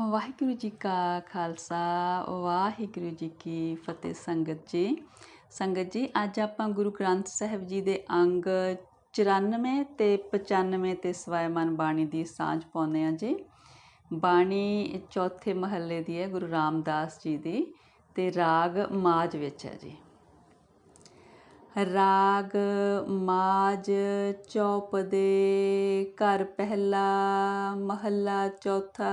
ਵਾਹਿਗੁਰੂ ਜੀ ਕਾ ਖਾਲਸਾ, ਵਾਹਿਗੁਰੂ ਜੀ ਕੀ ਫਤਿਹ ਸੰਗਤ ਜੀ। ਸੰਗਤ ਜੀ, ਅੱਜ ਆਪਾਂ ਗੁਰੂ ਗ੍ਰੰਥ ਸਾਹਿਬ ਜੀ ਦੇ ਅੰਗ 94 ਤੇ 95 ਤੇ ਸਵੈਮਨ ਬਾਣੀ ਦੀ ਸਾਂਝ ਪਾਉਂਦੇ ਆ ਜੀ। ਬਾਣੀ ਚੌਥੇ ਮਹੱਲੇ ਦੀ ਹੈ, ਗੁਰੂ ਰਾਮਦਾਸ ਜੀ ਦੀ ਤੇ ਰਾਗ ਮਾਜ ਵਿੱਚ ਹੈ ਜੀ। ਰਾਗ ਮਾਜ ਚੌਪ ਦੇ ਘਰ ਪਹਿਲਾ, ਮਹੱਲਾ ਚੌਥਾ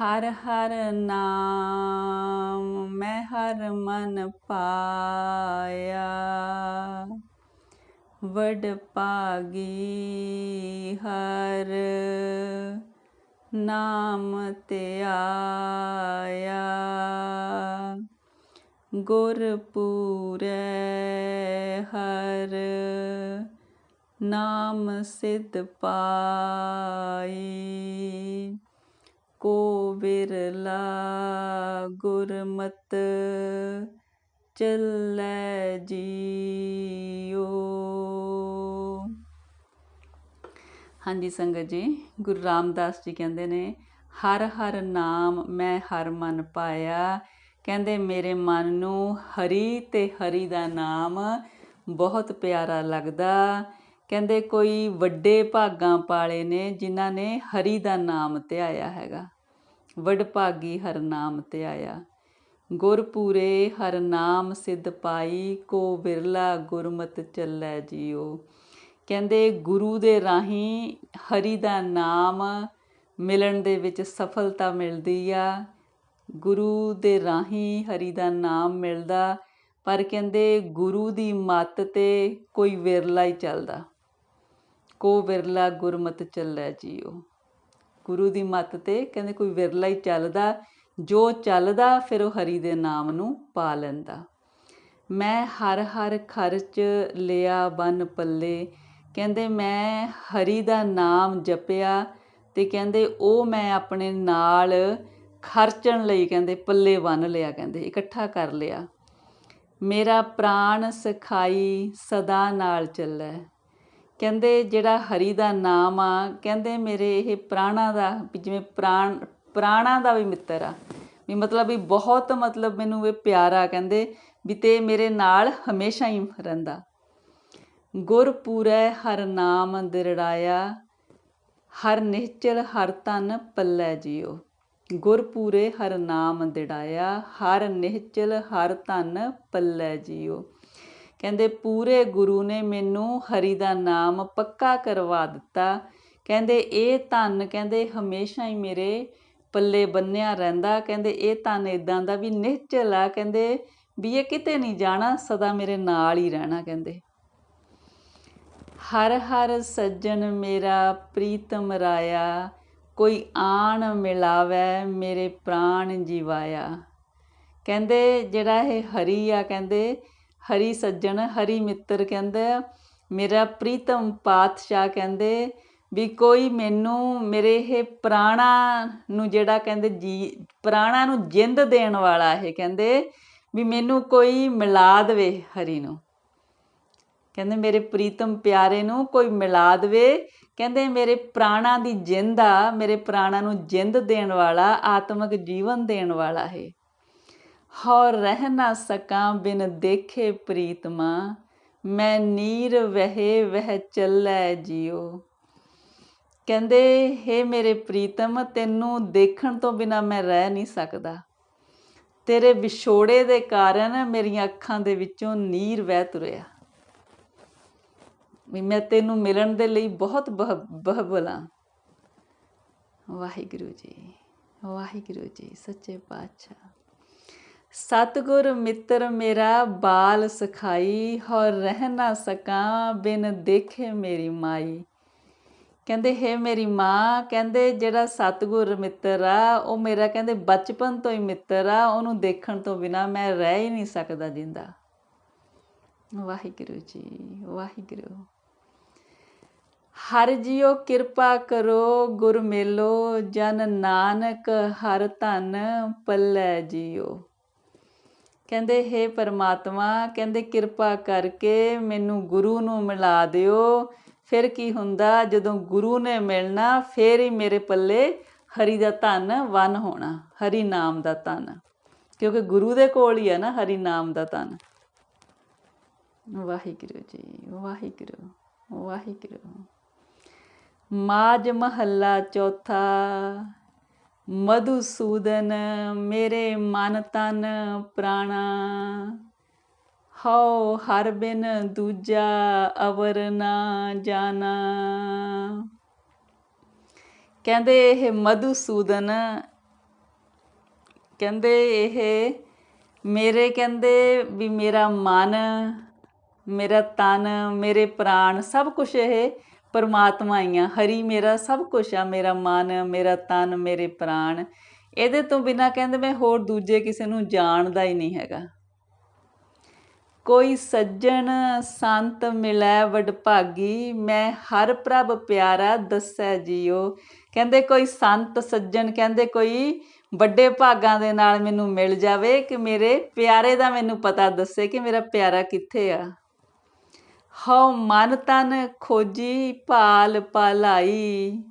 ਹਰ ਹਰ ਨਾਮ ਮੈਂ ਹਰ ਮਨ ਪਾਇਆ। ਵਡ ਪਾਗੀ ਹਰ ਨਾਮ ਤੇ ਆਇਆ। ਗੁਰਪੂਰੈ ਹਰ ਨਾਮ ਸਿਧ ਪਾਈ। ਕੋ ਵਿਰਲਾ ਗੁਰਮਤ ਚੱਲੈ ਜੀਓ ਹਾਂਜੀ ਸੰਗਤ ਜੀ, ਗੁਰੂ ਰਾਮਦਾਸ ਜੀ ਕਹਿੰਦੇ ਨੇ, ਹਰ ਹਰ ਨਾਮ ਮੈਂ ਹਰ ਮਨ ਪਾਇਆ। ਕਹਿੰਦੇ, ਮੇਰੇ ਮਨ ਨੂੰ ਹਰੀ ਤੇ ਹਰੀ ਦਾ ਨਾਮ ਬਹੁਤ ਪਿਆਰਾ ਲੱਗਦਾ। ਕਹਿੰਦੇ ਕੋਈ ਵੱਡੇ ਭਾਗਾਂ ਪਾਲੇ ਨੇ ਜਿਨ੍ਹਾਂ ਨੇ ਹਰੀ ਦਾ ਨਾਮ ਧਿਆਇਆ ਹੈਗਾ। ਵਡ ਭਾਗੀ ਹਰ ਨਾਮ ਧਿਆਇਆ। ਗੁਰਪੂਰੇ ਹਰ ਨਾਮ ਸਿੱਧ ਪਾਈ, ਕੋ ਵਿਰਲਾ ਗੁਰਮਤ ਚੱਲੈ ਜੀਓ। ਕਹਿੰਦੇ ਗੁਰੂ ਦੇ ਰਾਹੀਂ ਹਰੀ ਦਾ ਨਾਮ ਮਿਲਣ ਦੇ ਵਿੱਚ ਸਫਲਤਾ ਮਿਲਦੀ ਆ। ਗੁਰੂ ਦੇ ਰਾਹੀਂ ਹਰੀ ਦਾ ਨਾਮ ਮਿਲਦਾ, ਪਰ ਕਹਿੰਦੇ ਗੁਰੂ ਦੀ ਮੱਤ ਤੇ ਕੋਈ ਵਿਰਲਾ ਹੀ ਚੱਲਦਾ। ਕੋ ਵਿਰਲਾ ਗੁਰਮਤ ਚੱਲੈ ਜੀਓ ਗੁਰੂ ਦੀ ਮੱਤ ਤੇ ਕਹਿੰਦੇ ਕੋਈ ਵਿਰਲਾ ਹੀ ਚੱਲਦਾ, ਜੋ ਚੱਲਦਾ ਫਿਰ ਉਹ ਹਰੀ ਦੇ ਨਾਮ ਨੂੰ ਪਾ ਲੈਂਦਾ। ਮੈਂ ਹਰ ਹਰ ਖਰਚ ਲਿਆ ਬਨ ਪੱਲੇ, ਕਹਿੰਦੇ ਮੈਂ ਹਰੀ ਦਾ ਨਾਮ ਜਪਿਆ ਤੇ ਕਹਿੰਦੇ ਉਹ ਮੈਂ ਆਪਣੇ ਨਾਲ ਖਰਚਣ ਲਈ ਕਹਿੰਦੇ ਪੱਲੇ ਬੰਨ ਲਿਆ ਕਹਿੰਦੇ, ਇਕੱਠਾ ਕਰ ਲਿਆ। ਮੇਰਾ ਪ੍ਰਾਣ ਸਖਾਈ ਸਦਾ ਨਾਲ ਚੱਲੈ। ਕਹਿੰਦੇ ਜਿਹੜਾ ਹਰੀ ਦਾ ਨਾਮ ਆ, ਕਹਿੰਦੇ ਮੇਰੇ ਇਹ ਪ੍ਰਾਣਾ ਦਾ ਜਿਵੇਂ ਪ੍ਰਾਣ, ਪ੍ਰਾਣਾ ਦਾ ਵੀ ਮਿੱਤਰ ਆ। ਵੀ ਮਤਲਬ ਵੀ ਬਹੁਤ ਮਤਲਬ ਮੈਨੂੰ ਇਹ ਪਿਆਰਾ ਕਹਿੰਦੇ ਵੀ ਤੇ ਮੇਰੇ ਨਾਲ ਹਮੇਸ਼ਾ ਹੀ ਰਹਿੰਦਾ। ਗੁਰਪੂਰੈ ਹਰ ਨਾਮ ਦਿਰੜਾਇਆ, ਹਰ ਨਿਹਚਲ ਹਰ ਤਨ ਪੱਲੇ ਜਿਓ ਗੁਰਪੂਰੇ ਹਰ ਨਾਮ ਦਿੜਾਇਆ, ਹਰ ਨਿਹਚਲ ਹਰ ਧਨ ਪੱਲੇ ਜਿਓ ਕਹਿੰਦੇ, ਪੂਰੇ ਗੁਰੂ ਨੇ ਮੈਨੂੰ ਹਰੀ ਦਾ ਨਾਮ ਪੱਕਾ ਕਰਵਾ ਦਿੱਤਾ। ਕਹਿੰਦੇ, ਇਹ ਧਨ ਕਹਿੰਦੇ, ਹਮੇਸ਼ਾ ਹੀ ਮੇਰੇ ਪੱਲੇ ਬੰਨਿਆ ਰਹਿੰਦਾ। ਕਹਿੰਦੇ, ਇਹ ਧਨ ਇਦਾਂ ਦਾ ਵੀ ਨਿਹਚਲ ਆ। ਕਹਿੰਦੇ, ਵੀ ਇਹ ਕਿਤੇ ਨਹੀਂ ਜਾਣਾ, ਸਦਾ ਮੇਰੇ ਨਾਲ ਹੀ ਰਹਿਣਾ। ਕਹਿੰਦੇ, ਹਰ ਹਰ ਸੱਜਣ ਮੇਰਾ ਪ੍ਰੀਤਮ ਰਾਇਆ, ਕੋਈ ਆਣ ਮਿਲਾਵੇ ਮੇਰੇ ਪ੍ਰਾਣ ਜੀਵਾਇਆ। ਕਹਿੰਦੇ, ਜਿਹੜਾ ਇਹ ਹਰੀ ਆ, ਕਹਿੰਦੇ ਹਰੀ ਸੱਜਣ, ਹਰੀ ਮਿੱਤਰ ਕਹਿੰਦੇ ਮੇਰਾ ਪ੍ਰੀਤਮ ਪਾਤਸ਼ਾਹ ਕਹਿੰਦੇ ਵੀ ਕੋਈ ਮੈਨੂੰ ਮੇਰੇ ਇਹ ਪ੍ਰਾਣਾ ਨੂੰ ਜਿਹੜਾ ਕਹਿੰਦੇ ਜੀ, ਪ੍ਰਾਣਾ ਨੂੰ ਜਿੰਦ ਦੇਣ ਵਾਲਾ ਇਹ ਕਹਿੰਦੇ ਵੀ ਮੈਨੂੰ ਕੋਈ ਮਿਲਾ ਦੇਵੇ ਹਰੀ ਨੂੰ। ਕਹਿੰਦੇ ਮੇਰੇ ਪ੍ਰੀਤਮ ਪਿਆਰੇ ਨੂੰ ਕੋਈ ਮਿਲਾ ਦੇਵੇ, ਕਹਿੰਦੇ ਮੇਰੇ ਪ੍ਰਾਣਾ ਦੀ ਜਿੰਦ ਆ, ਮੇਰੇ ਪ੍ਰਾਣਾ ਨੂੰ ਜਿੰਦ ਦੇਣ ਵਾਲਾ, ਆਤਮਿਕ ਜੀਵਨ ਦੇਣ ਵਾਲਾ ਹੈ ਹੌ ਰਹਿ ਨਾ ਸਕਾਂ ਬਿਨ ਦੇਖੇ ਪ੍ਰੀਤਮਾ ਮੈਂ ਨੀਰ ਵਹੇ ਵਹਿ ਚੱਲੈ ਜਿਉ। ਕਹਿੰਦੇ हे ਮੇਰੇ ਪ੍ਰੀਤਮ, ਤੈਨੂੰ ਦੇਖਣ ਤੋਂ ਬਿਨਾ ਮੈਂ ਰਹਿ ਨਹੀਂ ਸਕਦਾ। ਤੇਰੇ ਵਿਛੋੜੇ ਦੇ ਕਾਰਨ ਮੇਰੀਆਂ ਅੱਖਾਂ ਦੇ ਵਿੱਚੋਂ ਨੀਰ ਵਹਿ ਤੁਰਿਆ। ਵੀ ਮੈਂ ਤੈਨੂੰ ਮਿਲਣ ਦੇ ਲਈ ਬਹੁਤ ਬਹਬਲਾ ਵਾਹਿਗੁਰੂ ਜੀ ਵਾਹਿਗੁਰੂ ਜੀ, ਸੱਚੇ ਪਾਤਸ਼ਾਹ। ਸਤਿਗੁਰ ਮਿੱਤਰ ਮੇਰਾ ਬਾਲ ਸਖਾਈ ਹੋ ਰਹਿ ਨਾ ਸਕਾਂ ਬਿਨ ਦੇਖੇ ਮੇਰੀ ਮਾਈ। ਕਹਿੰਦੇ, ਹੈ ਮੇਰੀ ਮਾਂ, ਕਹਿੰਦੇ, ਜਿਹੜਾ ਸਤਿਗੁਰ ਮਿੱਤਰ ਆ, ਉਹ ਮੇਰਾ ਕਹਿੰਦੇ ਬਚਪਨ ਤੋਂ ਹੀ ਮਿੱਤਰ ਆ, ਉਹਨੂੰ ਦੇਖਣ ਤੋਂ ਬਿਨਾ ਮੈਂ ਰਹਿ ਹੀ ਨਹੀਂ ਸਕਦਾ ਜਿੰਦਾ। ਵਾਹਿਗੁਰੂ ਜੀ, ਵਾਹਿਗੁਰੂ। ਹਰ ਜੀਓ ਕਿਰਪਾ ਕਰੋ, ਗੁਰ ਮੇਲੋ, ਜਨ ਨਾਨਕ ਹਰ ਧਨ ਪੱਲੇ ਜੀਓ। ਕਹਿੰਦੇ, ਹੇ ਪਰਮਾਤਮਾ, ਕਹਿੰਦੇ, ਕਿਰਪਾ ਕਰਕੇ ਮੈਨੂੰ ਗੁਰੂ ਨੂੰ ਮਿਲਾ ਦਿਓ। ਫਿਰ ਕੀ ਹੁੰਦਾ, ਜਦੋਂ ਗੁਰੂ ਨੇ ਮਿਲਣਾ, ਫੇਰ ਹੀ ਮੇਰੇ ਪੱਲੇ ਹਰੀ ਦਾ ਧਨ ਵਨ ਹੋਣਾ, ਹਰੀ ਨਾਮ ਦਾ ਧਨ। ਕਿਉਂਕਿ ਗੁਰੂ ਦੇ ਕੋਲ ਹੀ ਹੈ ਨਾ ਹਰੀ ਨਾਮ ਦਾ ਧਨ। ਵਾਹਿਗੁਰੂ ਜੀ, ਵਾਹਿਗੁਰੂ ਵਾਹਿਗੁਰੂ। ਮਾਜ ਮਹੱਲਾ ਚੌਥਾ। ਮਧੂਸੂਦਨ, ਮੇਰੇ ਮਨ ਤਨ ਪ੍ਰਾਣਾ। ਹਉ ਹਰ ਬਿਨ ਦੂਜਾ ਅਵਰ ਨਾ ਜਾਣਾ। ਕਹਿੰਦੇ ਇਹ ਮਧੂਸੂਦਨ, ਕਹਿੰਦੇ ਇਹ ਮੇਰੇ, ਕਹਿੰਦੇ ਵੀ ਮੇਰਾ ਮਨ, ਮੇਰਾ ਤਨ, ਮੇਰੇ ਪ੍ਰਾਣ, ਸਭ ਕੁਝ ਇਹ ਪਰਮਾਤਮਾ ਹੀ ਆ ਹਰੀ ਮੇਰਾ ਸਭ ਕੁਝ ਆ, ਮੇਰਾ ਮਨ, ਮੇਰਾ ਤਨ, ਮੇਰੇ ਪ੍ਰਾਣ। ਇਹਦੇ ਤੋਂ ਬਿਨਾ ਕਹਿੰਦੇ ਮੈਂ ਹੋਰ ਦੂਜੇ ਕਿਸੇ ਨੂੰ ਜਾਣਦਾ ਹੀ ਨਹੀਂ ਹੈਗਾ। ਕੋਈ ਸੱਜਣ ਸੰਤ ਮਿਲੈ ਵਡਭਾਗੀ, ਮੈਂ ਹਰ ਪ੍ਰਭ ਪਿਆਰਾ ਦੱਸੈ ਜੀਓ। ਕਹਿੰਦੇ ਕੋਈ ਸੰਤ ਸੱਜਣ, ਕਹਿੰਦੇ ਕੋਈ ਵੱਡੇ ਭਾਗਾਂ ਦੇ ਨਾਲ ਮੈਨੂੰ ਮਿਲ ਜਾਵੇ, ਕਿ ਮੇਰੇ ਪਿਆਰੇ ਦਾ ਮੈਨੂੰ ਪਤਾ ਦੱਸੇ ਕਿ ਮੇਰਾ ਪਿਆਰਾ ਕਿੱਥੇ ਆ। ਹਉ ਮਨ ਤਨ ਖੋਜੀ ਭਾਲ ਪਾਲਾਈ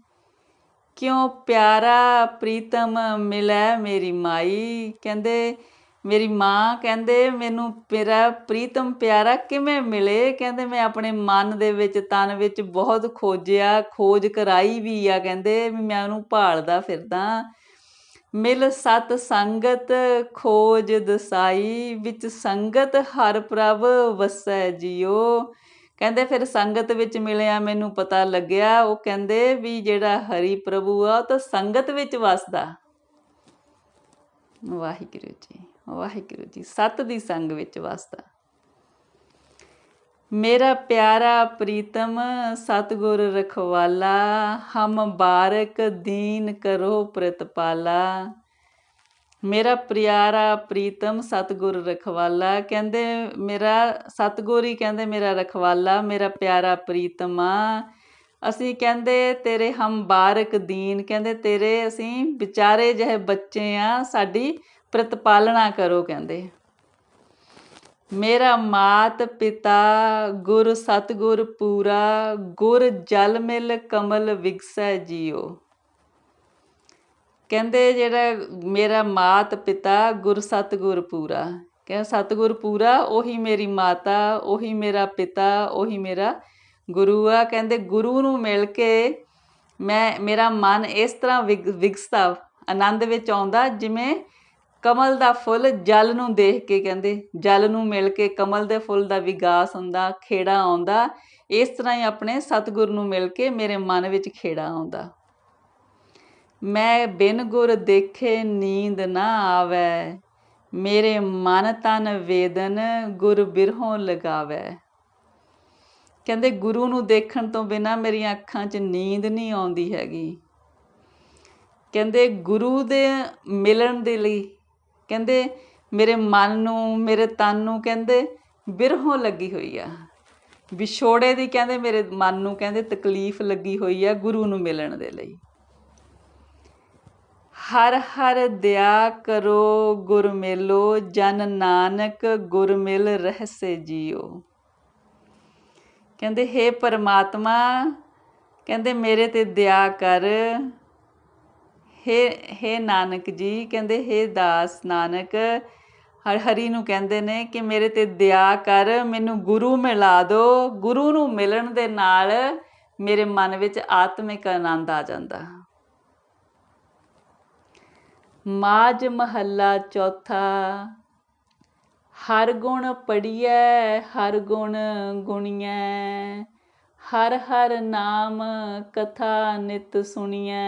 ਕਿਉਂ ਪਿਆਰਾ ਪ੍ਰੀਤਮ ਮਿਲੈ ਮੇਰੀ ਮਾਈ? ਕਹਿੰਦੇ, ਮੇਰੀ ਮਾਂ ਕਹਿੰਦੇ, ਮੈਨੂੰ ਮੇਰਾ ਪ੍ਰੀਤਮ ਪਿਆਰਾ ਕਿਵੇਂ ਮਿਲੇ? ਕਹਿੰਦੇ, ਮੈਂ ਆਪਣੇ ਮਨ ਦੇ ਵਿੱਚ, ਤਨ ਵਿੱਚ ਬਹੁਤ ਖੋਜਿਆ, ਖੋਜ ਕਰਾਈ ਵੀ ਆ। ਕਹਿੰਦੇ, ਵੀ ਮੈਂ ਉਹਨੂੰ ਭਾਲਦਾ ਫਿਰਦਾ। ਮਿਲ ਸਤ ਸੰਗਤ ਖੋਜ ਦਸਾਈ, ਵਿੱਚ ਸੰਗਤ ਹਰ ਪ੍ਰਭ ਵਸੈ ਜਿਉ। ਕਹਿੰਦੇ ਫਿਰ ਸੰਗਤ ਵਿੱਚ ਮਿਲਿਆ ਮੈਨੂੰ ਪਤਾ ਲੱਗਿਆ, ਉਹ ਕਹਿੰਦੇ ਵੀ ਜਿਹੜਾ ਹਰੀ ਪ੍ਰਭੂ ਆ, ਉਹ ਤਾਂ ਸੰਗਤ ਵਿੱਚ ਵਸਦਾ। ਵਾਹਿਗੁਰੂ ਜੀ ਵਾਹਿਗੁਰੂ ਜੀ, ਸਤ ਦੀ ਸੰਗ ਵਿੱਚ ਵਸਦਾ। ਮੇਰਾ ਪਿਆਰਾ ਪ੍ਰੀਤਮ, ਸਤਗੁਰ ਰਖਵਾਲਾ, ਹਮ ਬਾਰਕ ਦੀਨ ਕਰੋ ਪ੍ਰਤਪਾਲਾ। ਮੇਰਾ ਪਿਆਰਾ ਪ੍ਰੀਤਮ ਸਤਗੁਰ ਰਖਵਾਲਾ, ਕਹਿੰਦੇ ਮੇਰਾ ਸਤਗੁਰ ਹੀ ਕਹਿੰਦੇ ਮੇਰਾ ਰਖਵਾਲਾ, ਮੇਰਾ ਪਿਆਰਾ ਪ੍ਰੀਤਮਾ। ਅਸੀਂ ਕਹਿੰਦੇ ਤੇਰੇ ਹਮ ਬਾਰਕ ਦੀਨ, ਕਹਿੰਦੇ ਤੇਰੇ ਅਸੀਂ ਵਿਚਾਰੇ ਜਿਹੇ ਬੱਚੇ ਆ, ਸਾਡੀ ਪ੍ਰਤਪਾਲਣਾ ਕਰੋ ਕਹਿੰਦੇ। ਮੇਰਾ ਮਾਤ ਪਿਤਾ, ਗੁਰ ਸਤਗੁਰ ਪੂਰਾ, ਗੁਰ ਜਲ ਮਿਲ ਕਮਲ ਵਿਗਸੈ ਜੀਓ। ਕਹਿੰਦੇ ਜਿਹੜਾ ਮੇਰਾ ਮਾਤ ਪਿਤਾ ਗੁਰ ਸਤਗੁਰ ਪੂਰਾ। ਕਹਿੰਦਾ ਸਤਗੁਰ ਪੂਰਾ, ਉਹੀ ਮੇਰੀ ਮਾਤਾ, ਉਹੀ ਮੇਰਾ ਪਿਤਾ, ਉਹੀ ਮੇਰਾ ਗੁਰੂ ਆ। ਕਹਿੰਦੇ ਗੁਰੂ ਨੂੰ ਮਿਲ ਕੇ ਮੈਂ, ਮੇਰਾ ਮਨ ਇਸ ਤਰ੍ਹਾਂ ਵਿਗਸਤਾ ਆਨੰਦ ਵਿੱਚ ਆਉਂਦਾ, ਜਿਵੇਂ ਕਮਲ ਦਾ ਫੁੱਲ ਜਲ ਨੂੰ ਦੇਖ ਕੇ ਕਹਿੰਦੇ, ਜਲ ਨੂੰ ਮਿਲ ਕੇ ਕਮਲ ਦੇ ਫੁੱਲ ਦਾ ਵਿਕਾਸ ਹੁੰਦਾ, ਖੇੜਾ ਆਉਂਦਾ, ਇਸ ਤਰ੍ਹਾਂ ਹੀ ਆਪਣੇ ਸਤਿਗੁਰ ਨੂੰ ਮਿਲ ਕੇ ਮੇਰੇ ਮਨ ਵਿੱਚ ਖੇੜਾ ਆਉਂਦਾ। ਮੈਂ ਬਿਨ ਗੁਰ ਦੇਖੇ ਨੀਂਦ ਨਾ ਆਵੇ। ਮੇਰੇ ਮਨ ਤਨ ਵੇਦਨ ਗੁਰ ਬਿਰਹੋਂ ਲਗਾਵੇ। ਕਹਿੰਦੇ ਗੁਰੂ ਨੂੰ ਦੇਖਣ ਤੋਂ ਬਿਨਾ ਮੇਰੀਆਂ ਅੱਖਾਂ 'ਚ ਨੀਂਦ ਨਹੀਂ ਆਉਂਦੀ ਹੈਗੀ। ਕਹਿੰਦੇ ਗੁਰੂ ਦੇ ਮਿਲਣ ਦੇ ਲਈ, ਕਹਿੰਦੇ ਮੇਰੇ ਮਨ ਨੂੰ, ਮੇਰੇ ਤਨ ਨੂੰ ਕਹਿੰਦੇ ਬਿਰਹੋਂ ਲੱਗੀ ਹੋਈ ਆ। ਵਿਛੋੜੇ ਦੀ ਕਹਿੰਦੇ ਮੇਰੇ ਮਨ ਨੂੰ ਕਹਿੰਦੇ ਤਕਲੀਫ ਲੱਗੀ ਹੋਈ ਆ ਗੁਰੂ ਨੂੰ ਮਿਲਣ ਦੇ ਲਈ। ਹਰ ਹਰ ਦਇਆ ਕਰੋ ਗੁਰ ਮੇਲੋ ਜਨ ਨਾਨਕ ਗੁਰ ਮਿਲ ਰਹਸੇ ਜੀਓ ਕਹਿੰਦੇ हे ਪਰਮਾਤਮਾ ਕਹਿੰਦੇ ਮੇਰੇ ਤੇ ਦਇਆ ਕਰ हे हे ਨਾਨਕ ਜੀ ਕਹਿੰਦੇ हे ਦਾਸ ਨਾਨਕ ਹਰ ਹਰੀ ਨੂੰ ਕਹਿੰਦੇ ਨੇ ਕਿ ਮੇਰੇ ਤੇ ਦਇਆ ਕਰ ਮੈਨੂੰ ਗੁਰੂ ਮਿਲਾ ਦਿਓ ਗੁਰੂ ਨੂੰ ਮਿਲਣ ਦੇ ਨਾਲ ਮੇਰੇ ਮਨ ਵਿੱਚ ਆਤਮਿਕ ਆਨੰਦ ਆ ਜਾਂਦਾ ਮਾਜ ਮਹੱਲਾ ਚੌਥਾ। ਹਰ ਗੁਣ ਪੜੀਐ ਹਰ ਗੁਣ ਗੁਣੀਐ। ਹਰ ਹਰ ਨਾਮ ਕਥਾ ਨਿਤ ਸੁਣੀਐ।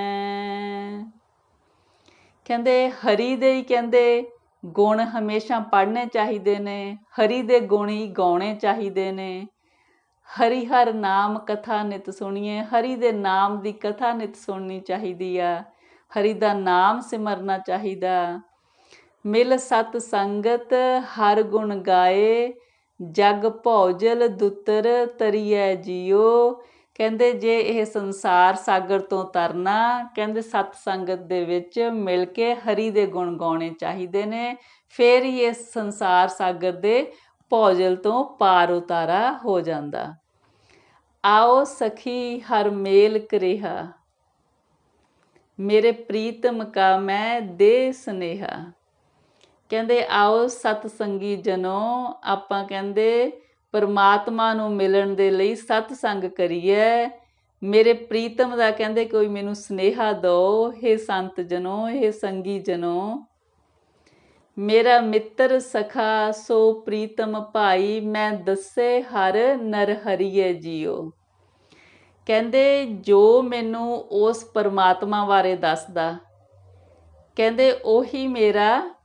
ਕਹਿੰਦੇ, ਹਰੀ ਦੇ ਹੀ ਕਹਿੰਦੇ, ਗੁਣ ਹਮੇਸ਼ਾ ਪੜ੍ਹਨੇ ਚਾਹੀਦੇ ਨੇ। ਹਰੀ ਦੇ ਗੁਣ ਹੀ ਗਾਉਣੇ ਚਾਹੀਦੇ ਨੇ। ਹਰੀ ਹਰ ਨਾਮ ਕਥਾ ਨਿਤ ਸੁਣੀਏ ਹਰੀ ਦੇ ਨਾਮ ਦੀ ਕਥਾ ਨਿਤ ਸੁਣਨੀ ਚਾਹੀਦੀ ਆ। ਹਰੀ ਦਾ ਨਾਮ ਸਿਮਰਨਾ ਚਾਹੀਦਾ। ਮਿਲ ਸਤ ਸੰਗਤ, ਹਰ ਗੁਣ ਗਾਏ, ਜਗ ਭੌਜਲ ਦੁੱਤਰ ਤਰੀਐ ਜੀਓ। ਕਹਿੰਦੇ ਜੇ ਇਹ ਸੰਸਾਰ ਸਾਗਰ ਤੋਂ ਤਰਨਾ, ਕਹਿੰਦੇ ਸਤ ਸੰਗਤ ਦੇ ਵਿੱਚ ਮਿਲ ਕੇ ਹਰੀ ਦੇ ਗੁਣ ਗਾਉਣੇ ਚਾਹੀਦੇ ਨੇ। ਫੇਰ ਹੀ ਇਸ ਸੰਸਾਰ ਸਾਗਰ ਦੇ ਭੌਜਲ ਤੋਂ ਪਾਰ ਉਤਾਰਾ ਹੋ ਜਾਂਦਾ। ਆਓ ਸਖੀ ਹਰ ਮੇਲ ਕਰਿਹਾ। ਮੇਰੇ ਪ੍ਰੀਤਮ ਕਾ ਮੈਂ ਦੇ ਸਨੇਹਾ। ਕਹਿੰਦੇ, ਆਓ ਸਤ ਸੰਗੀ ਜਨੋ, ਆਪਾਂ ਕਹਿੰਦੇ, ਪਰਮਾਤਮਾ ਨੂੰ ਮਿਲਣ ਦੇ ਲਈ ਸਤ ਸੰਗ ਕਰੀਏ। ਮੇਰੇ ਪ੍ਰੀਤਮ ਦਾ ਕਹਿੰਦੇ, ਕੋਈ ਮੈਨੂੰ ਸਨੇਹਾ ਦਿਓ हे ਸੰਤ ਜਨੋ हे ਸੰਗੀ ਜਨੋ। ਮੇਰਾ ਮਿੱਤਰ ਸਖਾ, ਸੋ ਪ੍ਰੀਤਮ ਭਾਈ, ਮੈਂ ਦੱਸੇ ਹਰ ਨਰ ਹਰੀਏ ਜੀਓ। ਕਹਿੰਦੇ, ਜੋ ਮੈਨੂੰ ਉਸ ਪਰਮਾਤਮਾ ਬਾਰੇ ਦੱਸਦਾ, ਕਹਿੰਦੇ, ਉਹੀ ਮੇਰਾ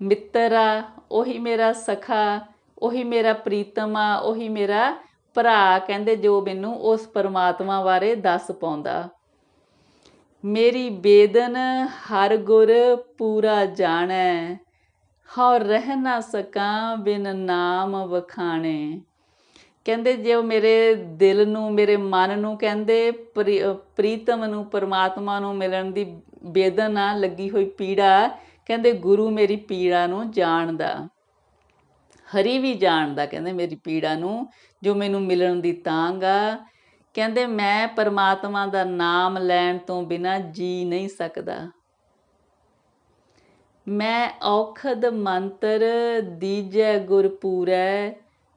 ਮਿੱਤਰ ਆ, ਉਹੀ ਮੇਰਾ ਸਖਾ, ਉਹੀ ਮੇਰਾ ਪ੍ਰੀਤਮ ਆ, ਉਹੀ ਮੇਰਾ ਭਰਾ, ਕਹਿੰਦੇ, ਜੋ ਮੈਨੂੰ ਉਸ ਪਰਮਾਤਮਾ ਬਾਰੇ ਦੱਸ ਪਾਉਂਦਾ। ਮੇਰੀ ਬੇਦਨ ਹਰ ਗੁਰ ਪੂਰਾ ਜਾਣੈ, ਹਉ ਰਹਿ ਨਾ ਸਕਾਂ ਬਿਨ ਨਾਮ ਵਖਾਣੇ। ਕਹਿੰਦੇ ਜੇ ਉਹ ਮੇਰੇ ਦਿਲ ਨੂੰ, ਮੇਰੇ ਮਨ ਨੂੰ ਕਹਿੰਦੇ ਪ੍ਰੀਤਮ ਨੂੰ, ਪਰਮਾਤਮਾ ਨੂੰ ਮਿਲਣ ਦੀ ਬੇਦਨਾ ਆ ਲੱਗੀ ਹੋਈ ਪੀੜਾ, ਕਹਿੰਦੇ ਗੁਰੂ ਮੇਰੀ ਪੀੜਾ ਨੂੰ ਜਾਣਦਾ। ਹਰੀ ਵੀ ਜਾਣਦਾ ਕਹਿੰਦੇ ਮੇਰੀ ਪੀੜਾ ਨੂੰ, ਜੋ ਮੈਨੂੰ ਮਿਲਣ ਦੀ ਤਾਂਗ ਆ। ਕਹਿੰਦੇ ਮੈਂ ਪਰਮਾਤਮਾ ਦਾ ਨਾਮ ਲੈਣ ਤੋਂ ਬਿਨਾ ਜੀ ਨਹੀਂ ਸਕਦਾ। ਮੈਂ ਔਖਦ ਮੰਤਰ ਦੀਜੈ ਗੁਰ ਪੂਰੈ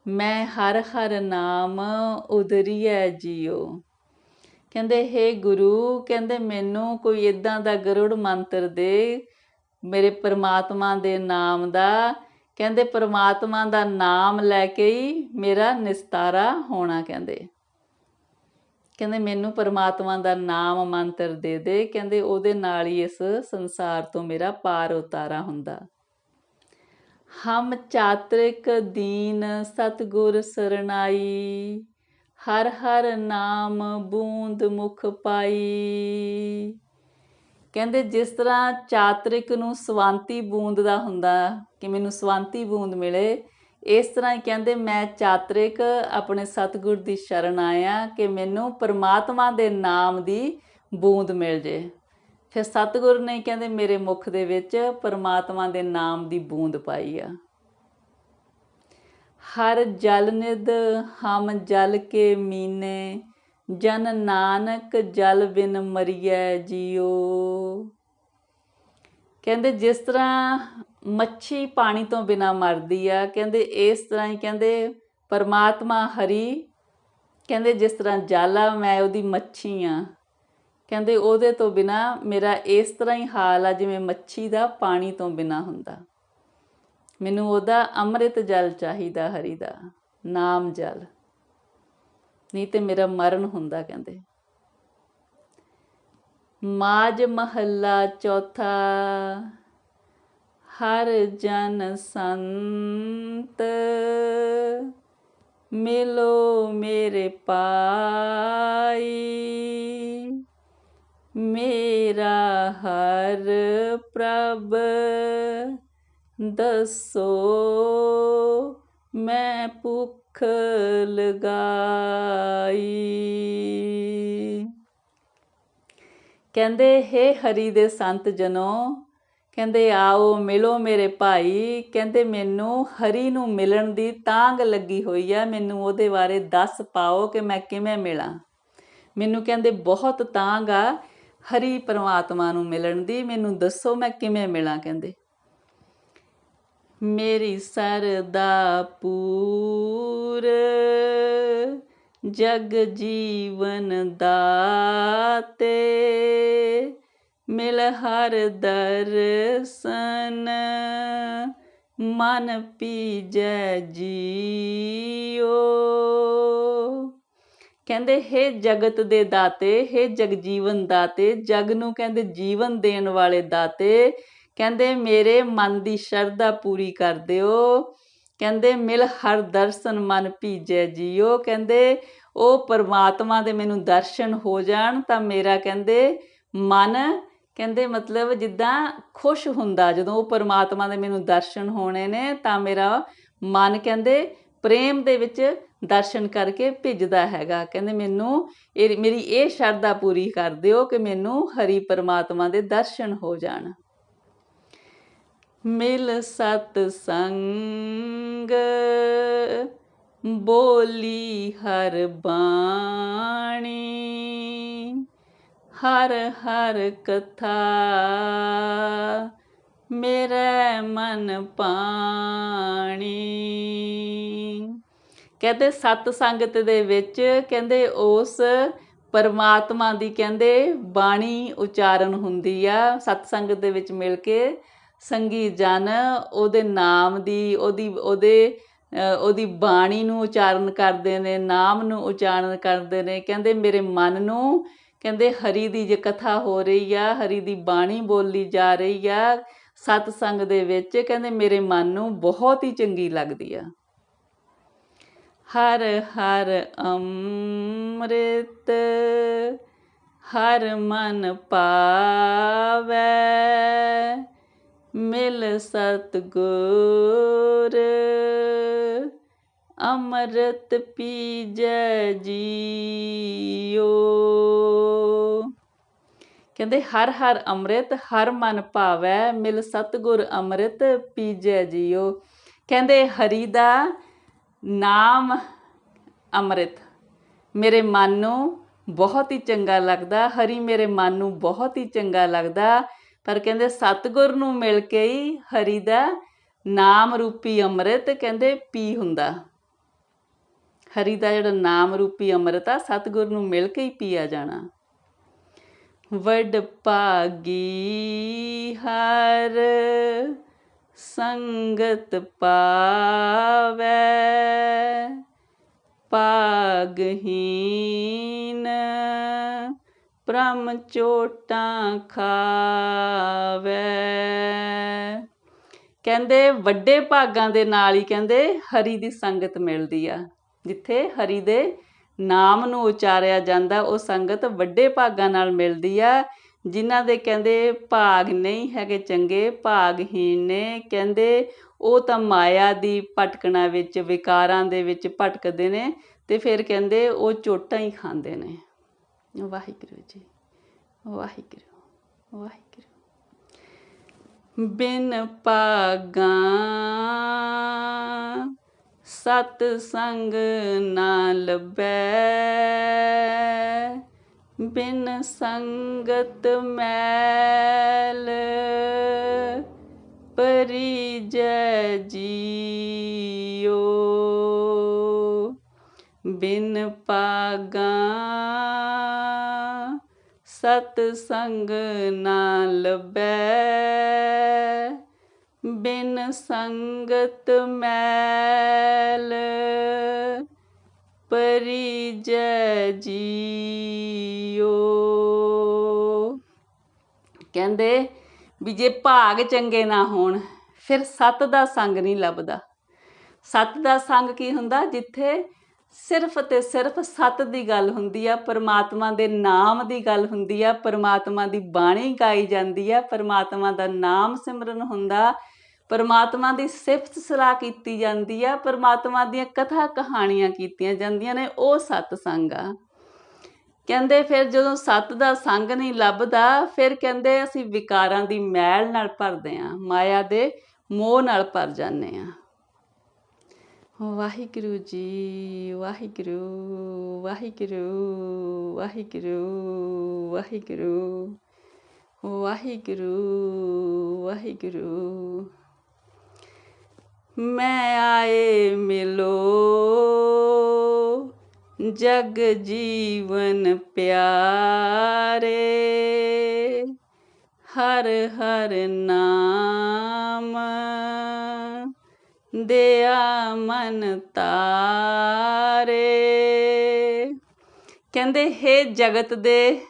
ਮੈਂ ਹਰ ਹਰ ਨਾਮ ਉਦਰੀਐ ਜੀਓ। ਕਹਿੰਦੇ हे ਗੁਰੂ, ਕਹਿੰਦੇ, ਮੈਨੂੰ ਕੋਈ ਇਦਾਂ ਦਾ ਗਰੁੜ ਮੰਤਰ ਦੇ, ਮੇਰੇ ਪਰਮਾਤਮਾ ਦੇ ਨਾਮ ਦਾ। ਕਹਿੰਦੇ, ਪਰਮਾਤਮਾ ਦਾ ਨਾਮ ਲੈ ਕੇ ਹੀ ਮੇਰਾ ਨਿਸਤਾਰਾ ਹੋਣਾ, ਕਹਿੰਦੇ। ਕਹਿੰਦੇ, ਮੈਨੂੰ ਪਰਮਾਤਮਾ ਦਾ ਨਾਮ ਮੰਤਰ ਦੇ ਦੇ। ਕਹਿੰਦੇ, ਉਹਦੇ ਨਾਲ ਹੀ ਇਸ ਸੰਸਾਰ ਤੋਂ ਮੇਰਾ ਪਾਰ ਉਤਾਰਾ ਹੁੰਦਾ। ਹਮ ਚਾਤ੍ਰਿਕ ਦੀਨ ਸਤਗੁਰ ਸਰਨਾਈ ਹਰ ਹਰ ਨਾਮ ਬੂੰਦ ਮੁਖ ਪਾਈ। ਕਹਿੰਦੇ ਜਿਸ ਤਰ੍ਹਾਂ ਚਾਤ੍ਰਿਕ ਨੂੰ ਸਵਾਂਤੀ ਬੂੰਦ ਦਾ ਹੁੰਦਾ, ਕਿ ਮੈਨੂੰ ਸਵਾਂਤੀ ਬੂੰਦ ਮਿਲੇ, ਇਸ ਤਰ੍ਹਾਂ ਹੀ ਕਹਿੰਦੇ ਮੈਂ ਚਾਤ੍ਰਿਕ ਆਪਣੇ ਸਤਿਗੁਰ ਦੀ ਸ਼ਰਨ ਆਇਆ ਕਿ ਮੈਨੂੰ ਪਰਮਾਤਮਾ ਦੇ ਨਾਮ ਦੀ ਬੂੰਦ ਮਿਲ ਜੇ। ਫਿਰ ਸਤਿਗੁਰ ਨੇ ਕਹਿੰਦੇ ਮੇਰੇ ਮੁਖ ਦੇ ਵਿੱਚ ਪਰਮਾਤਮਾ ਦੇ ਨਾਮ ਦੀ ਬੂੰਦ ਪਾਈ ਆ। ਹਰ ਜਲ ਨਿਦ ਹਮ ਜਲ ਕੇ ਮੀਨੇ, ਜਨ ਨਾਨਕ ਜਲ ਬਿਨ ਮਰੀਐ ਜੀਓ। ਕਹਿੰਦੇ ਜਿਸ ਤਰ੍ਹਾਂ ਮੱਛੀ ਪਾਣੀ ਤੋਂ ਬਿਨਾ ਮਰਦੀ ਆ, ਕਹਿੰਦੇ ਇਸ ਤਰ੍ਹਾਂ ਹੀ ਕਹਿੰਦੇ ਪਰਮਾਤਮਾ ਹਰੀ, ਕਹਿੰਦੇ ਜਿਸ ਤਰ੍ਹਾਂ ਜਲ ਆ ਮੈਂ ਉਹਦੀ ਮੱਛੀ ਆ। ਕਹਿੰਦੇ ਉਹਦੇ ਤੋਂ ਬਿਨਾ ਮੇਰਾ ਇਸ ਤਰ੍ਹਾਂ ਹੀ ਹਾਲ ਆ ਜਿਵੇਂ ਮੱਛੀ ਦਾ ਪਾਣੀ ਤੋਂ ਬਿਨਾ ਹੁੰਦਾ। ਮੈਨੂੰ ਉਹਦਾ ਅੰਮ੍ਰਿਤ ਜਲ ਚਾਹੀਦਾ, ਹਰੀ ਦਾ, ਨਾਮ ਜਲ। ਨਹੀਂ ਤੇ ਮੇਰਾ ਮਰਨ ਹੁੰਦਾ ਕਹਿੰਦੇ। ਮਾਜ ਮਹੱਲਾ ਚੌਥਾ, ਹਰ ਜਨ ਸੰਤ, ਮਿਲੋ ਮੇਰੇ ਪਾਈ। ਮੇਰਾ ਹਰ ਪ੍ਰਭ ਦੱਸੋ, ਮੈਂ ਭੁੱਖ ਲਗਾਈ। ਕਹਿੰਦੇ, ਹੇ ਹਰੀ ਦੇ ਸੰਤ ਜਨੋ, ਕਹਿੰਦੇ, ਆਓ ਮਿਲੋ ਮੇਰੇ ਭਾਈ। ਕਹਿੰਦੇ, ਮੈਨੂੰ ਹਰੀ ਨੂੰ ਮਿਲਣ ਦੀ ਤਾਂਗ ਲੱਗੀ ਹੋਈ ਆ। ਮੈਨੂੰ ਉਹਦੇ ਬਾਰੇ ਦੱਸ ਪਾਓ ਕਿ ਮੈਂ ਕਿਵੇਂ ਮਿਲਾਂ। ਮੈਨੂੰ ਕਹਿੰਦੇ, ਬਹੁਤ ਤਾਂਗ ਆ। ਹਰੀ ਪਰਮਾਤਮਾ ਨੂੰ ਮਿਲਣ ਦੀ ਮੈਨੂੰ ਦੱਸੋ ਮੈਂ ਕਿਵੇਂ ਮਿਲਾਂ, ਕਹਿੰਦੇ। ਮੇਰੀ ਸਰਦਾ ਪੂਰ ਜਗ ਜੀਵਨ ਦਾਤੇ, ਮਿਲ ਹਰ ਦਰਸ਼ਨ, ਮਨ ਪੀਜੈ ਜੀਓ। ਕਹਿੰਦੇ, ਹੇ ਜਗਤ ਦੇ ਦਾਤੇ, ਹੇ ਜਗਜੀਵਨ ਦਾਤੇ, ਜਗ ਨੂੰ ਕਹਿੰਦੇ ਜੀਵਨ ਦੇਣ ਵਾਲੇ ਦਾਤੇ, ਕਹਿੰਦੇ ਮੇਰੇ ਮਨ ਦੀ ਸ਼ਰਧਾ ਪੂਰੀ ਕਰ ਦਿਓ। ਕਹਿੰਦੇ, ਮਿਲ ਹਰ ਦਰਸ਼ਨ ਮਨ ਭੀਜੈ ਜੀਓ। ਕਹਿੰਦੇ ਉਹ ਪਰਮਾਤਮਾ ਦੇ ਮੈਨੂੰ ਦਰਸ਼ਨ ਹੋ ਜਾਣ, ਤਾਂ ਮੇਰਾ ਕਹਿੰਦੇ ਮਨ, ਕਹਿੰਦੇ ਮਤਲਬ ਜਿੱਦਾਂ ਖੁਸ਼ ਹੁੰਦਾ, ਜਦੋਂ ਉਹ ਪਰਮਾਤਮਾ ਦੇ ਮੈਨੂੰ ਦਰਸ਼ਨ ਹੋਣੇ ਨੇ, ਤਾਂ ਮੇਰਾ ਮਨ ਕਹਿੰਦੇ ਪ੍ਰੇਮ ਦੇ ਵਿੱਚ ਦਰਸ਼ਨ ਕਰਕੇ ਭਿੱਜਦਾ ਹੈਗਾ। ਕਹਿੰਦੇ ਮੈਨੂੰ ਇਹ, ਮੇਰੀ ਇਹ ਸ਼ਰਧਾ ਪੂਰੀ ਕਰ ਦਿਓ ਕਿ ਮੈਨੂੰ ਹਰੀ ਪਰਮਾਤਮਾ ਦੇ ਦਰਸ਼ਨ ਹੋ ਜਾਣ। ਮਿਲ ਸਤ ਸੰਗ, ਬੋਲੀ ਹਰ ਬਾਣੀ, ਹਰ ਹਰ ਕਥਾ ਮੇਰੇ ਮਨ ਪਾਣੀ। ਕਹਿੰਦੇ ਸਤ ਸੰਗਤ ਦੇ ਵਿੱਚ ਕਹਿੰਦੇ ਉਸ ਪਰਮਾਤਮਾ ਦੀ ਕਹਿੰਦੇ ਬਾਣੀ ਉਚਾਰਨ ਹੁੰਦੀ ਆ, ਸਤ ਸੰਗਤ ਦੇ ਵਿੱਚ ਮਿਲ ਕੇ ਸੰਗੀ ਜਨ ਉਹਦੇ ਨਾਮ ਦੀ, ਉਹਦੀ, ਉਹਦੇ ਉਹਦੀ ਬਾਣੀ ਨੂੰ ਉਚਾਰਨ ਕਰਦੇ ਨੇ, ਨਾਮ ਨੂੰ ਉਚਾਰਨ ਕਰਦੇ ਨੇ, ਕਹਿੰਦੇ ਮੇਰੇ ਮਨ ਨੂੰ ਕਹਿੰਦੇ ਹਰੀ ਦੀ ਜੇ ਕਥਾ ਹੋ ਰਹੀ ਆ, ਹਰੀ ਦੀ ਬਾਣੀ ਬੋਲੀ ਜਾ ਰਹੀ ਆ, ਸਤ ਸੰਗ ਦੇ ਵਿੱਚ ਕਹਿੰਦੇ ਮੇਰੇ ਮਨ ਨੂੰ ਬਹੁਤ ਹੀ ਚੰਗੀ ਲੱਗਦੀ ਆ। ਹਰ ਹਰ ਅੰਮ੍ਰਿਤ, ਹਰ ਮਨ ਪਾਵੈ, ਮਿਲ ਸਤਗੁਰ, ਅੰਮ੍ਰਿਤ ਪੀਜੈ ਜੀਓ ਕਹਿੰਦੇ ਹਰ ਹਰ ਅੰਮ੍ਰਿਤ, ਹਰ ਮਨ ਭਾਵੈ ਮਿਲ ਸਤਗੁਰ ਅੰਮ੍ਰਿਤ, ਪੀਜੈ ਜੀਓ ਕਹਿੰਦੇ ਹਰੀ ਦਾ ਨਾਮ ਅੰਮ੍ਰਿਤ। ਮੇਰੇ ਮਨ ਨੂੰ ਬਹੁਤ ਹੀ ਚੰਗਾ ਲੱਗਦਾ, ਹਰੀ ਮੇਰੇ ਮਨ ਨੂੰ ਬਹੁਤ ਹੀ ਚੰਗਾ ਲੱਗਦਾ, ਪਰ ਕਹਿੰਦੇ ਸਤਗੁਰ ਨੂੰ ਮਿਲ ਕੇ ਹੀ ਹਰੀ ਦਾ ਨਾਮ ਰੂਪੀ ਅੰਮ੍ਰਿਤ ਕਹਿੰਦੇ ਪੀ ਹੁੰਦਾ। ਹਰੀ ਦਾ ਜਿਹੜਾ ਨਾਮ ਰੂਪੀ ਅੰਮ੍ਰਿਤ ਆ, ਸਤਗੁਰ ਨੂੰ ਮਿਲ ਕੇ ਹੀ ਪੀਆ ਜਾਣਾ। ਵਡ ਭਾਗੀ ਹਰ ਸੰਗਤ ਪਾਵੈ ਪਾਗਹੀਨ ਬ੍ਰਹਮ ਚੋਟਾਂ ਖਾਵੈ। ਕਹਿੰਦੇ ਵੱਡੇ ਭਾਗਾਂ ਦੇ ਨਾਲ ਹੀ ਕਹਿੰਦੇ ਹਰੀ ਦੀ ਸੰਗਤ ਮਿਲਦੀ ਆ। ਜਿੱਥੇ ਹਰੀ ਦੇ ਨਾਮ ਨੂੰ ਉਚਾਰਿਆ ਜਾਂਦਾ, ਉਹ ਸੰਗਤ ਵੱਡੇ ਭਾਗਾਂ ਨਾਲ ਮਿਲਦੀ ਆ। ਜਿਨ੍ਹਾਂ ਦੇ ਕਹਿੰਦੇ ਭਾਗ ਨਹੀਂ ਹੈਗੇ ਚੰਗੇ, ਭਾਗਹੀਣ ਨੇ, ਕਹਿੰਦੇ ਉਹ ਤਾਂ ਮਾਇਆ ਦੀ ਭਟਕਣਾ ਵਿੱਚ, ਵਿਕਾਰਾਂ ਦੇ ਵਿੱਚ ਭਟਕਦੇ ਨੇ ਤੇ ਫਿਰ ਕਹਿੰਦੇ ਉਹ ਚੋਟਾਂ ਹੀ ਖਾਂਦੇ ਨੇ। ਵਾਹਿਗੁਰੂ ਜੀ, ਵਾਹਿਗੁਰੂ ਵਾਹਿਗੁਰੂ। ਬਿਨ ਭਾਗਾਂ ਸਤ ਸੰਗ ਨਾ ਲਬੈ ਬਿਨ ਸੰਗਤ ਮੈਲ ਪਰਿਜੈ ਜੀਓ। ਬਿਨ ਪਾਗਾਂ ਸਤ ਸੰਗ ਨਾ ਲਬੈ ਬਿਨ ਸੰਗਤ ਮੈਲ ਪਰਿਜੈ ਜੀਓ ਕਹਿੰਦੇ ਵੀ ਜੇ ਭਾਗ ਚੰਗੇ ਨਾ ਹੋਣ, ਫਿਰ ਸਤ ਦਾ ਸੰਗ ਨਹੀਂ ਲੱਭਦਾ। ਸਤ ਦਾ ਸੰਗ ਕੀ ਹੁੰਦਾ? ਜਿੱਥੇ ਸਿਰਫ ਤੇ ਸਿਰਫ ਸਤ ਦੀ ਗੱਲ ਹੁੰਦੀ ਆ, ਪਰਮਾਤਮਾ ਦੇ ਨਾਮ ਦੀ ਗੱਲ ਹੁੰਦੀ ਆ, ਪਰਮਾਤਮਾ ਦੀ ਬਾਣੀ ਗਾਈ ਜਾਂਦੀ ਆ, ਪਰਮਾਤਮਾ ਦਾ ਨਾਮ ਸਿਮਰਨ ਹੁੰਦਾ ਪਰਮਾਤਮਾ ਦੀ ਸਿਫਤ ਸਲਾਹ ਕੀਤੀ ਜਾਂਦੀ ਆ, ਪਰਮਾਤਮਾ ਦੀਆਂ ਕਥਾ ਕਹਾਣੀਆਂ ਕੀਤੀਆਂ ਜਾਂਦੀਆਂ ਨੇ, ਉਹ ਸਤ ਸੰਗ ਆ। ਕਹਿੰਦੇ ਫਿਰ ਜਦੋਂ ਸਤ ਦਾ ਸੰਗ ਨਹੀਂ ਲੱਭਦਾ, ਫਿਰ ਕਹਿੰਦੇ ਅਸੀਂ ਵਿਕਾਰਾਂ ਦੀ ਮੈਲ ਨਾਲ ਭਰਦੇ ਆ, ਮਾਇਆ ਦੇ ਮੋਹ ਨਾਲ ਭਰ ਜਾਂਦੇ ਆ। ਵਾਹਿਗੁਰੂ ਜੀ, ਵਾਹਿਗੁਰੂ ਵਾਹਿਗੁਰੂ ਵਾਹਿਗੁਰੂ ਵਾਹਿਗੁਰੂ ਵਾਹਿਗੁਰੂ ਵਾਹਿਗੁਰੂ। ਮੈਂ ਆਏ ਮਿਲੋ। ਜਗ ਜੀਵਨ ਪਿਆਰੇ। ਹਰ ਹਰ ਨਾਮ ਦਿਆ ਮਨ ਤਾਰੇ। ਕਹਿੰਦੇ, ਹੈ ਜਗਤ ਦੇ,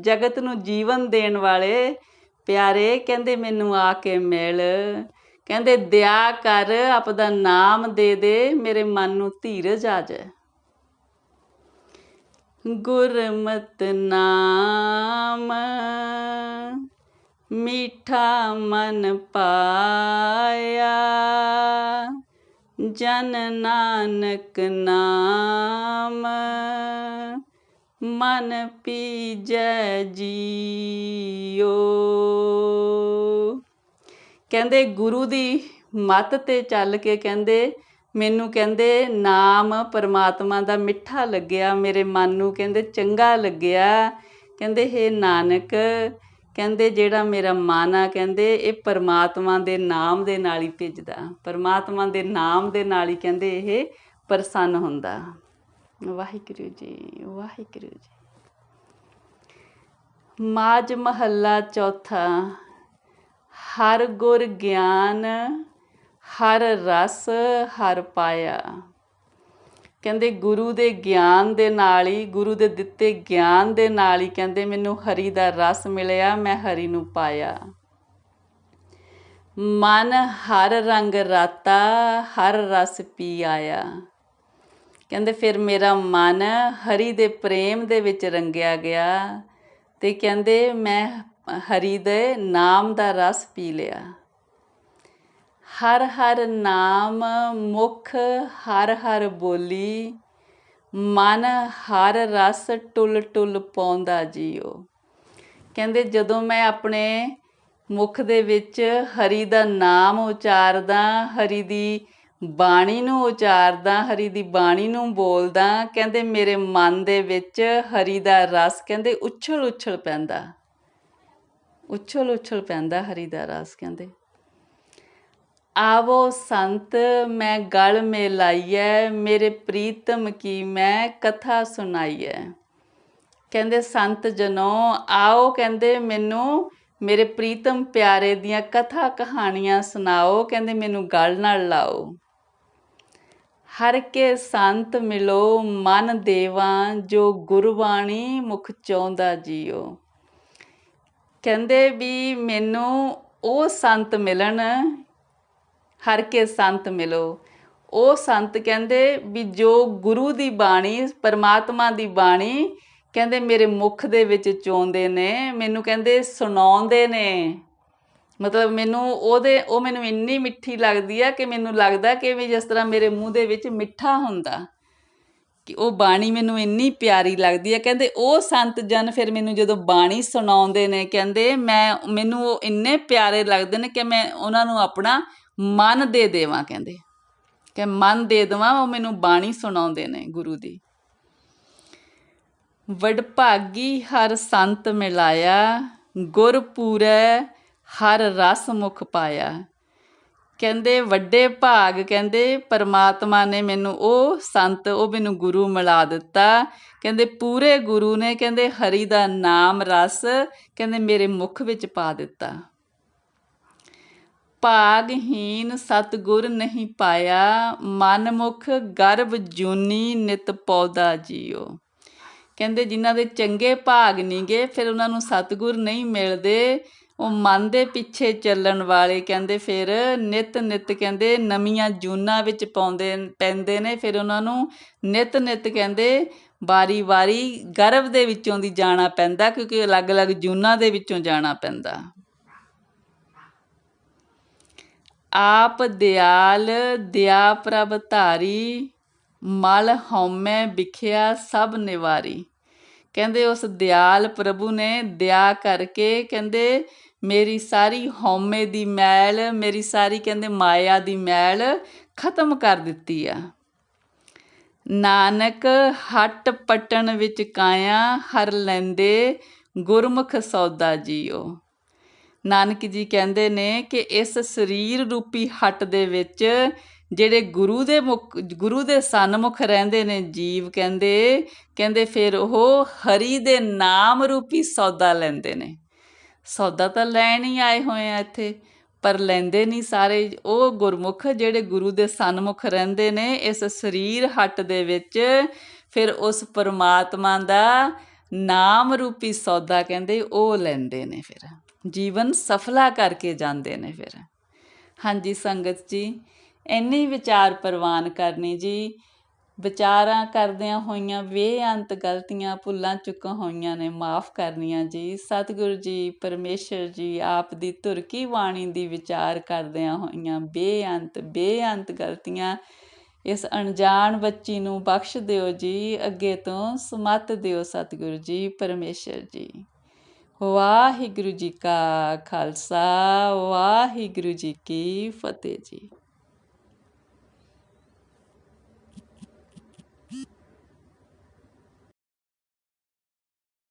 ਜਗਤ ਨੂੰ ਜੀਵਨ ਦੇਣ ਵਾਲੇ ਪਿਆਰੇ, ਕਹਿੰਦੇ, ਮੈਨੂੰ ਆ ਕੇ ਮਿਲ। ਕਹਿੰਦੇ, ਦਿਆ ਕਰ, ਆਪਦਾ ਨਾਮ ਦੇ ਦੇ, ਮੇਰੇ ਮਨ ਨੂੰ ਧੀਰਜ ਆ ਜਾਏ। ਗੁਰਮਤਿ ਨਾਮ, ਮੀਠਾ ਮਨ ਪਾਇਆ। ਜਨ ਨਾਨਕ ਨਾਮ, ਮਨ ਪੀਜੈ ਜੀਓ। ਕਹਿੰਦੇ ਗੁਰੂ ਦੀ ਮੱਤ ਤੇ ਚੱਲ ਕੇ ਕਹਿੰਦੇ, ਮੈਨੂੰ ਕਹਿੰਦੇ, ਨਾਮ ਪਰਮਾਤਮਾ ਦਾ ਮਿੱਠਾ ਲੱਗਿਆ ਮੇਰੇ ਮਨ ਨੂੰ, ਕਹਿੰਦੇ ਚੰਗਾ ਲੱਗਿਆ। ਕਹਿੰਦੇ ਹੇ ਨਾਨਕ, ਕਹਿੰਦੇ ਜਿਹੜਾ ਮੇਰਾ ਮਨ ਆ, ਕਹਿੰਦੇ ਇਹ ਪਰਮਾਤਮਾ ਦੇ ਨਾਮ ਦੇ ਨਾਲ ਹੀ ਭਿੱਜਦਾ। ਪਰਮਾਤਮਾ ਦੇ ਨਾਮ ਦੇ ਨਾਲ ਹੀ ਕਹਿੰਦੇ ਇਹ ਪ੍ਰਸੰਨ ਹੁੰਦਾ। ਵਾਹਿਗੁਰੂ ਜੀ ਵਾਹਿਗੁਰੂ ਜੀ। ਮਾਜ ਮਹੱਲਾ ਚੌਥਾ ਹਰ ਗੁਰ ਗਿਆਨ, ਹਰ ਰਸ, ਹਰ ਪਾਇਆ। ਕਹਿੰਦੇ ਗੁਰੂ ਦੇ ਗਿਆਨ ਦੇ ਨਾਲ ਹੀ, ਗੁਰੂ ਦੇ ਦਿੱਤੇ ਗਿਆਨ ਦੇ ਨਾਲ ਹੀ ਕਹਿੰਦੇ ਮੈਨੂੰ ਹਰੀ ਦਾ ਰਸ ਮਿਲਿਆ, ਮੈਂ ਹਰੀ ਨੂੰ ਪਾਇਆ। ਮਨ ਹਰ ਰੰਗ ਰਾਤਾ, ਹਰ ਰਸ ਪੀ ਆਇਆ। ਕਹਿੰਦੇ ਫਿਰ ਮੇਰਾ ਮਨ ਹਰੀ ਦੇ ਪ੍ਰੇਮ ਦੇ ਵਿੱਚ ਰੰਗਿਆ ਗਿਆ ਤੇ ਕਹਿੰਦੇ ਮੈਂ ਹਰੀ ਦੇ ਨਾਮ ਦਾ ਰਸ ਪੀ ਲਿਆ। ਹਰ ਹਰ ਨਾਮ ਮੁਖ, ਹਰ ਹਰ ਬੋਲੀ, ਮਨ ਹਰ ਰਸ ਟੁੱਲ ਟੁੱਲ ਪਾਉਂਦਾ ਜੀਓ। ਕਹਿੰਦੇ, ਜਦੋਂ ਮੈਂ ਆਪਣੇ ਮੁਖ ਦੇ ਵਿੱਚ ਹਰੀ ਦਾ ਨਾਮ ਉਚਾਰਦਾ, ਹਰੀ ਦੀ ਬਾਣੀ ਨੂੰ ਉਚਾਰਦਾ, ਹਰੀ ਦੀ ਬਾਣੀ ਨੂੰ ਬੋਲਦਾ, ਕਹਿੰਦੇ, ਮੇਰੇ ਮਨ ਦੇ ਵਿੱਚ ਹਰੀ ਦਾ ਰਸ, ਕਹਿੰਦੇ ਉਛਲ ਉਛਲ ਪੈਂਦਾ। ਉਛਲ ਉਛਲ ਪੈਂਦਾ ਹਰੀ ਦਾ ਰਸ, ਕਹਿੰਦੇ। ਆਵੋ ਸੰਤ, ਮੈਂ ਗਲ ਮੇ ਲਾਈਐ ਮੇਰੇ ਪ੍ਰੀਤਮ ਕੀ ਮੈਂ ਕਥਾ ਸੁਣਾਈਐ। ਕਹਿੰਦੇ, ਸੰਤ ਜਨੋ, ਆਓ ਕਹਿੰਦੇ ਮੈਨੂੰ ਮੇਰੇ ਪ੍ਰੀਤਮ ਪਿਆਰੇ ਦੀਆਂ ਕਥਾ ਕਹਾਣੀਆਂ ਸੁਣਾਓ, ਕਹਿੰਦੇ ਮੈਨੂੰ ਗਲ ਨਾਲ ਲਾਓ। ਹਰ ਕੇ ਸੰਤ ਮਿਲੋ, ਮਨ ਦੇਵਾਂ, ਜੋ ਗੁਰਬਾਣੀ ਮੁਖ ਚਾਹੁੰਦਾ ਜੀਓ। ਕਹਿੰਦੇ ਵੀ ਮੈਨੂੰ ਉਹ ਸੰਤ ਮਿਲਣ, ਹਰ ਕੇ ਸੰਤ ਮਿਲੋ। ਉਹ ਸੰਤ ਕਹਿੰਦੇ ਵੀ ਜੋ ਗੁਰੂ ਦੀ ਬਾਣੀ, ਪਰਮਾਤਮਾ ਦੀ ਬਾਣੀ ਕਹਿੰਦੇ ਮੇਰੇ ਮੁਖ ਦੇ ਵਿੱਚ ਚੋਂਦੇ ਨੇ, ਮੈਨੂੰ ਕਹਿੰਦੇ ਸੁਣਾਉਂਦੇ ਨੇ। ਮਤਲਬ ਮੈਨੂੰ ਉਹਦੇ, ਉਹ ਮੈਨੂੰ ਇੰਨੀ ਮਿੱਠੀ ਲੱਗਦੀ ਆ ਕਿ ਮੈਨੂੰ ਲੱਗਦਾ ਕਿ ਵੀ ਜਿਸ ਤਰ੍ਹਾਂ ਮੇਰੇ ਮੂੰਹ ਦੇ ਵਿੱਚ ਮਿੱਠਾ ਹੁੰਦਾ। ਕਿ ਉਹ ਬਾਣੀ ਮੈਨੂੰ ਇੰਨੀ ਪਿਆਰੀ ਲੱਗਦੀ ਹੈ। ਕਹਿੰਦੇ ਉਹ ਸੰਤ ਜਨ ਫਿਰ ਮੈਨੂੰ ਜਦੋਂ ਬਾਣੀ ਸੁਣਾਉਂਦੇ ਨੇ, ਕਹਿੰਦੇ ਮੈਂ, ਮੈਨੂੰ ਉਹ ਇੰਨੇ ਪਿਆਰੇ ਲੱਗਦੇ ਨੇ ਕਿ ਮੈਂ ਉਹਨਾਂ ਨੂੰ ਆਪਣਾ ਮਨ ਦੇ ਦੇਵਾਂ, ਕਹਿੰਦੇ। ਕਿ ਮਨ ਦੇ ਦੇਵਾਂ, ਉਹ ਮੈਨੂੰ ਬਾਣੀ ਸੁਣਾਉਂਦੇ ਨੇ ਗੁਰੂ ਦੀ। ਵਡਭਾਗੀ ਹਰ ਸੰਤ ਮਿਲਾਇਆ, ਗੁਰ ਹਰ ਰਸ ਮੁਖ ਪਾਇਆ। ਕਹਿੰਦੇ, ਵੱਡੇ ਭਾਗ ਕਹਿੰਦੇ, ਪਰਮਾਤਮਾ ਨੇ ਮੈਨੂੰ ਉਹ ਸੰਤ, ਉਹ ਮੈਨੂੰ ਗੁਰੂ ਮਿਲਾ ਦਿੱਤਾ। ਕਹਿੰਦੇ, ਪੂਰੇ ਗੁਰੂ ਨੇ, ਕਹਿੰਦੇ, ਹਰੀ ਦਾ ਨਾਮ ਰਸ, ਕਹਿੰਦੇ, ਮੇਰੇ ਮੁਖ ਵਿੱਚ ਪਾ ਦਿੱਤਾ। ਭਾਗਹੀਨ ਸਤਗੁਰ ਨਹੀਂ ਪਾਇਆ, ਮਨ ਮੁਖ ਗਰਭ ਜੂਨੀ ਨਿਤ ਪੌਦਾ ਜੀਓ। ਕਹਿੰਦੇ, ਜਿਨ੍ਹਾਂ ਦੇ ਚੰਗੇ ਭਾਗ ਨਹੀਂਗੇ ਫਿਰ ਉਹਨਾਂ ਨੂੰ ਸਤਗੁਰ ਨਹੀਂ ਮਿਲਦੇ। ਉਹ ਮਨ ਦੇ ਪਿੱਛੇ ਚੱਲਣ ਵਾਲੇ ਕਹਿੰਦੇ ਫਿਰ ਨਿਤ ਨਿਤ ਕਹਿੰਦੇ ਨਵੀਆਂ ਜੂਨਾਂ ਵਿੱਚ ਪਾਉਂਦੇ ਪੈਂਦੇ ਨੇ, ਫਿਰ ਉਹਨਾਂ ਨੂੰ ਨਿਤ ਨਿਤ ਕਹਿੰਦੇ ਵਾਰੀ ਵਾਰੀ ਗਰਭ ਦੇ ਵਿੱਚੋਂ ਦੀ ਜਾਣਾ ਪੈਂਦਾ ਕਿਉਂਕਿ ਅਲੱਗ-ਅਲੱਗ ਜੂਨਾਂ ਦੇ ਵਿੱਚੋਂ ਜਾਣਾ ਪੈਂਦਾ। ਆਪ ਦਿਆਲ ਦਿਆ ਪ੍ਰਭ ਧਾਰੀ, ਮਲ ਹਉਮੈ ਵਿਖਿਆ ਸਭ ਨਿਵਾਰੀ। ਕਹਿੰਦੇ ਉਸ ਦਿਆਲ ਪ੍ਰਭੂ ਨੇ ਦਇਆ ਕਰਕੇ ਕਹਿੰਦੇ ਮੇਰੀ ਸਾਰੀ ਹਉਮੈ ਦੀ ਮੈਲ, ਮੇਰੀ ਸਾਰੀ ਕਹਿੰਦੇ ਮਾਇਆ ਦੀ ਮੈਲ ਖਤਮ ਕਰ ਦਿੱਤੀ ਆ। ਨਾਨਕ ਹਟ ਪਟਣ ਵਿੱਚ ਕਾਇਆ, ਹਰ ਲੈਂਦੇ ਗੁਰਮੁਖ ਸੌਦਾ ਜੀਓ। ਨਾਨਕ ਜੀ ਕਹਿੰਦੇ ਨੇ ਕਿ ਇਸ ਸਰੀਰ ਰੂਪੀ ਹੱਟ ਦੇ ਵਿੱਚ ਜਿਹੜੇ ਗੁਰੂ ਦੇ ਮੁਖ, ਗੁਰੂ ਦੇ ਸਨਮੁਖ ਰਹਿੰਦੇ ਨੇ ਜੀਵ ਕਹਿੰਦੇ ਕਹਿੰਦੇ ਫਿਰ ਉਹ ਹਰੀ ਦੇ ਨਾਮ ਰੂਪੀ ਸੌਦਾ ਲੈਂਦੇ ਨੇ। ਸੌਦਾ ਤਾਂ ਲੈਣ ਹੀ ਆਏ ਹੋਏ ਆ ਇੱਥੇ, ਪਰ ਲੈਂਦੇ ਨਹੀਂ ਸਾਰੇ। ਉਹ ਗੁਰਮੁਖ ਜਿਹੜੇ ਗੁਰੂ ਦੇ ਸਨਮੁਖ ਰਹਿੰਦੇ ਨੇ, ਇਸ ਸਰੀਰ ਹੱਟ ਦੇ ਵਿੱਚ ਫਿਰ ਉਸ ਪਰਮਾਤਮਾ ਦਾ ਨਾਮ ਰੂਪੀ ਸੌਦਾ ਕਹਿੰਦੇ ਉਹ ਲੈਂਦੇ ਨੇ ਫਿਰ। ਜੀਵਨ ਸਫਲਾ ਕਰਕੇ ਜਾਂਦੇ ਨੇ ਫਿਰ। ਹਾਂਜੀ ਸੰਗਤ ਜੀ, ਇੰਨੀ ਵਿਚਾਰ ਪ੍ਰਵਾਨ ਕਰਨੀ ਜੀ ਵਿਚਾਰਾਂ ਕਰਦਿਆਂ ਹੋਈਆਂ ਬੇਅੰਤ ਗਲਤੀਆਂ ਭੁੱਲਾਂ ਚੁੱਕਾਂ ਹੋਈਆਂ ਨੇ, ਮਾਫ ਕਰਨੀਆਂ ਜੀ। ਸਤਿਗੁਰੂ ਜੀ, ਪਰਮੇਸ਼ਰ ਜੀ, ਆਪ ਦੀ ਧੁਰਕੀ ਬਾਣੀ ਦੀ ਵਿਚਾਰ ਕਰਦਿਆਂ ਹੋਈਆਂ ਬੇਅੰਤ ਬੇਅੰਤ ਗਲਤੀਆਂ, ਇਸ ਅਣਜਾਣ ਬੱਚੀ ਨੂੰ ਬਖਸ਼ ਦਿਓ ਜੀ, ਅੱਗੇ ਤੋਂ ਸਮਤ ਦਿਓ ਸਤਿਗੁਰੂ ਜੀ, ਪਰਮੇਸ਼ਰ ਜੀ। ਵਾਹਿਗੁਰੂ ਜੀ ਕਾ ਖਾਲਸਾ, ਵਾਹਿਗੁਰੂ ਜੀ ਕੀ ਫਤਿਹ ਜੀ।